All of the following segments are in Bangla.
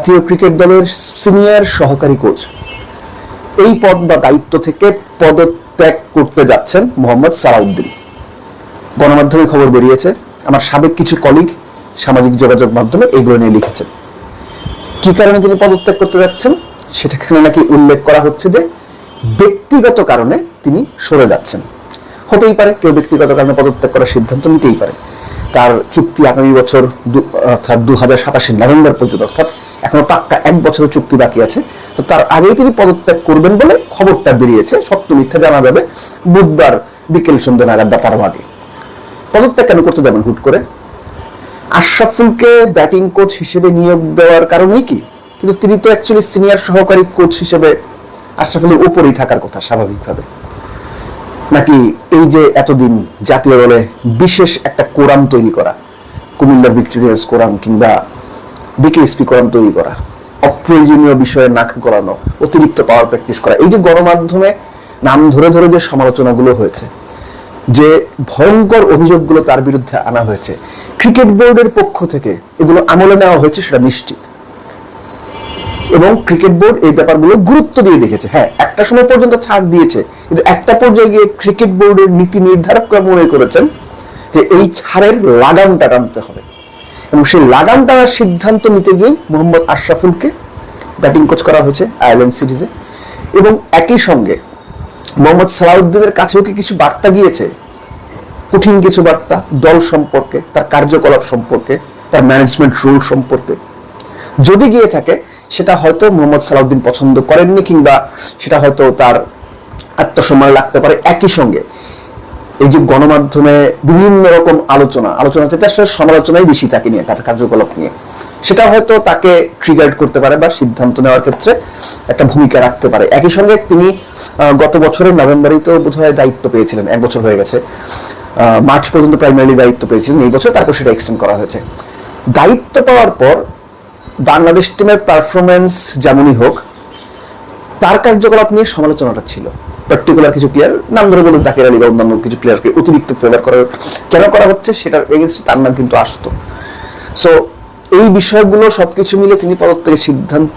জাতীয় ক্রিকেট দলের সিনিয়র সহকারী কোচ। এই পদ বা দায়িত্ব থেকে পদত্যাগ করতে যাচ্ছেন মোহাম্মদ সালাউদ্দিন। গণমাধ্যমে খবর বেরিয়েছে, আমার সাবেক কিছু কলিগ সামাজিক যোগাযোগ মাধ্যমে এগুলো নিয়ে লিখেছেন। কি কারণে তিনি পদত্যাগ করতে যাচ্ছেন? সেটাখানে নাকি উল্লেখ করা হচ্ছে যে ব্যক্তিগত কারণে তিনি সরে যাচ্ছেন। হতেই পারে, কেউ ব্যক্তিগত কারণে পদত্যাগ করার সিদ্ধান্ত নিতেই পারে। তার চুক্তি আগামী বছর অর্থাৎ দু হাজার সাতাশের নভেম্বর পর্যন্ত, অর্থাৎ এখনও পাক্কা এক বছরের চুক্তি বাকি আছে। তো তার আগেই তিনি পদত্যাগ করবেন বলে খবরটা বেরিয়েছে। সত্য মিথ্যা জানা যাবে বুধবার বিকেল সন্ধ্যা নাগাদ বা তারও আগে। পদত্যাগ কেন করতে যাবেন হুট করে? আশরাফুলকে ব্যাটিং কোচ হিসেবে নিয়োগ দেওয়ার কারণেই কি? কিন্তু তিনি তো অ্যাকচুয়ালি সিনিয়র সহকারী কোচ হিসেবে আশরাফুলের উপরেই থাকার কথা স্বাভাবিকভাবে। নাকি এই যে এতদিন জাতীয় দলে বিশেষ একটা কোরাম তৈরি করা কুমিল্লা ভিক্টোরিয়াস কোরাম কিংবা বিকেএসপি কোরাম তৈরি করা, অপ্রয়োজনীয় বিষয়ে নাক গলানো, অতিরিক্ত পাওয়ার প্র্যাকটিস করা, এই যে গণমাধ্যমে নাম ধরে ধরে যে সমালোচনাগুলো হয়েছে, যে ভয়ঙ্কর অভিযোগগুলো তার বিরুদ্ধে আনা হয়েছে ক্রিকেট বোর্ডের পক্ষ থেকে এগুলো আমলে নেওয়া হয়েছে সেটা নিশ্চিত। এবং ক্রিকেট বোর্ড এই ব্যাপারগুলো গুরুত্ব দিয়ে দেখেছে। হ্যাঁ একটা সময় পর্যন্ত ছাড় দিয়েছে, কিন্তু একটা পর্যায়ে গিয়ে ক্রিকেট বোর্ডের নীতি নির্ধারকরা মনে করেছেন যে এই ছাড়ের লাগামটা টানতে হবে। এবং সেই লাগাম টানার সিদ্ধান্ত নিতে গিয়ে মোহাম্মদ আশরাফুলকে ব্যাটিং কোচ করা হয়েছে আয়ারল্যান্ড সিরিজে। এবং একই সঙ্গে মোহাম্মদ সালাউদ্দিনের কাছেও কি কিছু বার্তা গিয়েছে? কঠিন কিছু বার্তা, দল সম্পর্কে, তার কার্যকলাপ সম্পর্কে, তার ম্যানেজমেন্ট রোল সম্পর্কে। যদি গিয়ে থাকে, সেটা হয়তো মোহাম্মদ সালাউদ্দিন পছন্দ করেননি কিংবা সেটা হয়তো তার আত্মসম্মান লাগতে পারে। একই সঙ্গে এই যে গণমাধ্যমে বিভিন্ন রকম আলোচনা আলোচনা যেটা আসলে সমালোচনাই বেশি তাকে নিয়ে, তার কার্যকলাপ নিয়ে। সেটা হয়তো তাকে ট্রিগার্ড করতে পারে বা সিদ্ধান্ত নেওয়ার ক্ষেত্রে একটা ভূমিকা রাখতে পারে। একই সঙ্গে তিনি গত বছরের নভেম্বরেই তো বোধহয় দায়িত্ব পেয়েছিলেন, এক বছর হয়ে গেছে। মার্চ পর্যন্ত প্রাইমারি দায়িত্ব পেয়েছিলেন, এই বছর তারপর সেটা এক্সটেন্ড করা হয়েছে। দায়িত্ব পাওয়ার পর বাংলাদেশ টিমের পারফরমেন্স যেমনই হোক, তার কার্যকলাপ নিয়ে সমালোচনাটা ছিল। পার্টিকুলার কিছু প্লেয়ার নাম ধরে বলে জাকির আলী বা অন্যান্য কিছু প্লেয়ারকে অতিরিক্ত ফেভার করার, কেন করা হচ্ছে সেটার এগেনস্টে তার নাম কিন্তু আসতো। সো এই বিষয়গুলো সবকিছু মিলে তিনি পদত্যাগের সিদ্ধান্ত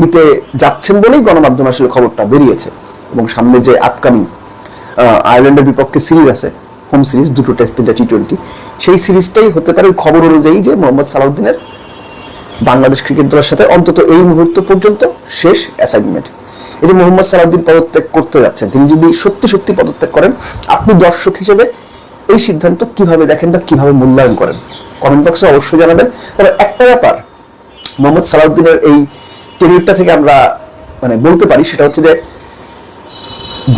নিতে যাচ্ছেন বলেই গণমাধ্যমে আসলে খবরটা বেরিয়েছে। এবং সামনে যে আপকামিং আয়ারল্যান্ডের বিপক্ষে সিরিজ আছে হোম সিরিজ দুটো টেস্ট তিনটা টি টোয়েন্টি সেই সিরিজটাই হতে পারে খবর অনুযায়ী যে মোহাম্মদ সালাউদ্দিনের বাংলাদেশ ক্রিকেট দলের সাথে অন্তত এই মুহূর্ত পর্যন্ত শেষ অ্যাসাইনমেন্ট এই যে মোহাম্মদ সালাউদ্দিন পদত্যাগ করতে যাচ্ছেন, তিনি যদি সত্যি সত্যি পদত্যাগ করেন, আপনি দর্শক হিসেবে এই সিদ্ধান্ত কীভাবে দেখেন বা কীভাবে মূল্যায়ন করেন? কমেন্ট বক্সে অবশ্যই জানাবেন। তবে একটা ব্যাপার, মোহাম্মদ সালাউদ্দিনের এই টেরিটটা থেকে আমরা মানে বলতে পারি, সেটা হচ্ছে যে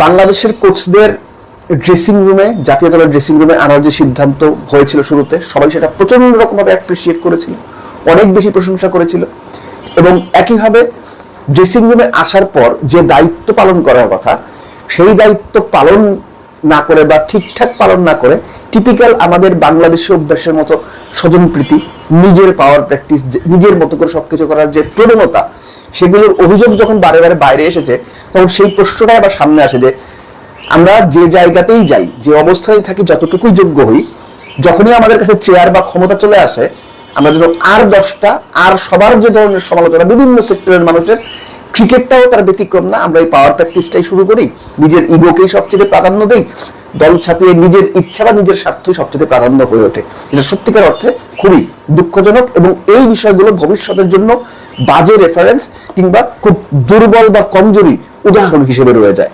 বাংলাদেশের কোচদের ড্রেসিং রুমে জাতীয় দলের ড্রেসিং রুমে আনার যে সিদ্ধান্ত হয়েছিল শুরুতে, সবাই সেটা প্রচণ্ড রকমভাবে অ্যাপ্রিসিয়েট করেছিল, অনেক বেশি প্রশংসা করেছিল এবং একইভাবে ড্রেসিং রুমে আসার পর যে দায়িত্ব পালন করার কথা, সেই দায়িত্ব পালন না করে বা ঠিকঠাক পালন না করে টিপিক্যাল আমাদের বাংলাদেশের অভ্যাসের মতো স্বজনপ্রীতি নিজের পাওয়ার প্র্যাকটিস নিজের মতো করে সবকিছু করার যে প্রবণতা, সেগুলোর অভিযোগ যখন বারে বারে বাইরে এসেছে, তখন সেই প্রশ্নটাই আবার সামনে আসে যে, আমরা যে জায়গাতেই যাই, যে অবস্থায় থাকি, যতটুকুই যোগ্য হই, যখনই আমাদের কাছে চেয়ার বা ক্ষমতা চলে আসে আমরা যেন আর দশটা, আর সবার যে ধরনের সমালোচনা, বিভিন্ন সেক্টরের মানুষের ক্রিকেটটাও তার ব্যতিক্রম না, আমরা এই পাওয়ার প্র্যাকটিসটাই শুরু করি। নিজের ইগোকেই সবচেয়ে প্রাধান্য দেই। দল ছাপিয়ে নিজের ইচ্ছা বা নিজের স্বার্থই সবচেয়ে প্রাধান্য হয়ে ওঠে। এটা সত্যিকার অর্থে খুবই দুঃখজনক এবং এই বিষয়গুলো ভবিষ্যতের জন্য বাজে রেফারেন্স কিংবা খুব দুর্বল বা কমজোরি উদাহরণ হিসেবে রয়ে যায়।